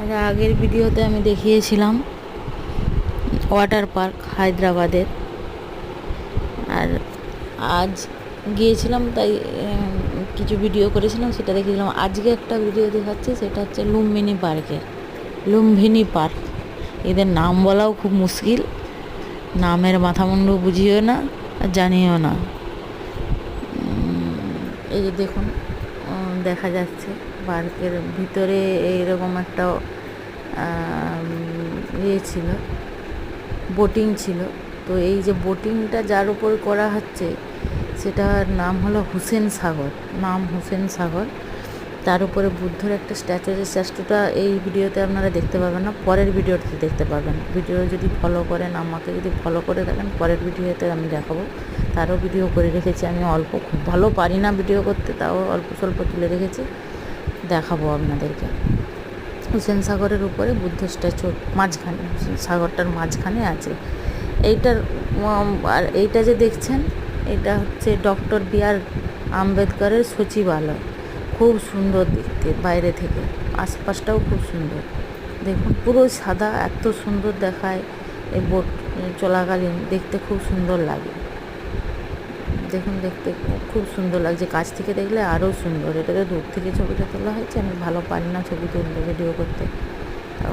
আর আগের ভিডিওতে আমি দেখিয়েছিলাম ওয়াটার পার্ক হায়দ্রাবাদের। আর আজ গিয়েছিলাম তাই কিছু ভিডিও করেছিলাম, সেটা দেখেছিলাম আজকে একটা ভিডিও দেখাচ্ছি, সেটা হচ্ছে লুম্বিনী পার্কের লুম্বিনী পার্ক। এদের নাম বলাও খুব মুশকিল। নামের মাথামুন্ডু বুঝিও না, আর জানিও না। এই যে দেখুন দেখা যাচ্ছে। পার্কের ভিতরে এইরকম একটা ইয়ে ছিল, বোটিং ছিল। তো এই যে বোটিংটা যার উপর করা হচ্ছে, সেটার নাম হলো হুসেন সাগর, নাম হুসেন সাগর। তার উপরে বুদ্ধর একটা স্ট্যাচু আছে স্ট্যাচুটা এই ভিডিওতে আপনারা দেখতে পাবেন না, পরের ভিডিওতে দেখতে পাবেন। ভিডিও যদি ফলো করেন, আমাকে যদি ফলো করে থাকেন, পরের ভিডিওতে আমি দেখাবো। তারও ভিডিও করে রেখেছি, আমি অল্প, খুব ভালো পারি না ভিডিও করতে, তাও অল্প স্বল্প তুলে রেখেছি। দেখাবো আপনাদেরকে। হুসেন সাগরের উপরে বুদ্ধ স্ট্যাচু মাঝখানে সাগরটার মাঝখানে আছে। এইটার আর এইটা যে দেখছেন, এটা হচ্ছে ডক্টর বি আর আম্বেদকরের সচিবালয়। খুব সুন্দর দেখতে বাইরে থেকে, আশপাশটাও খুব সুন্দর। দেখুন, পুরো সাদা, এত সুন্দর দেখায় এই বোট চলাকালীন, দেখতে খুব সুন্দর লাগে। দেখুন, দেখতে খুব সুন্দর লাগছে। কাছ থেকে দেখলে আরও সুন্দর। এটা তো দূর থেকে ছবিটা তোলা হয়েছে আমি ভালো পারি না ছবি তুলতে ভিডিও করতে।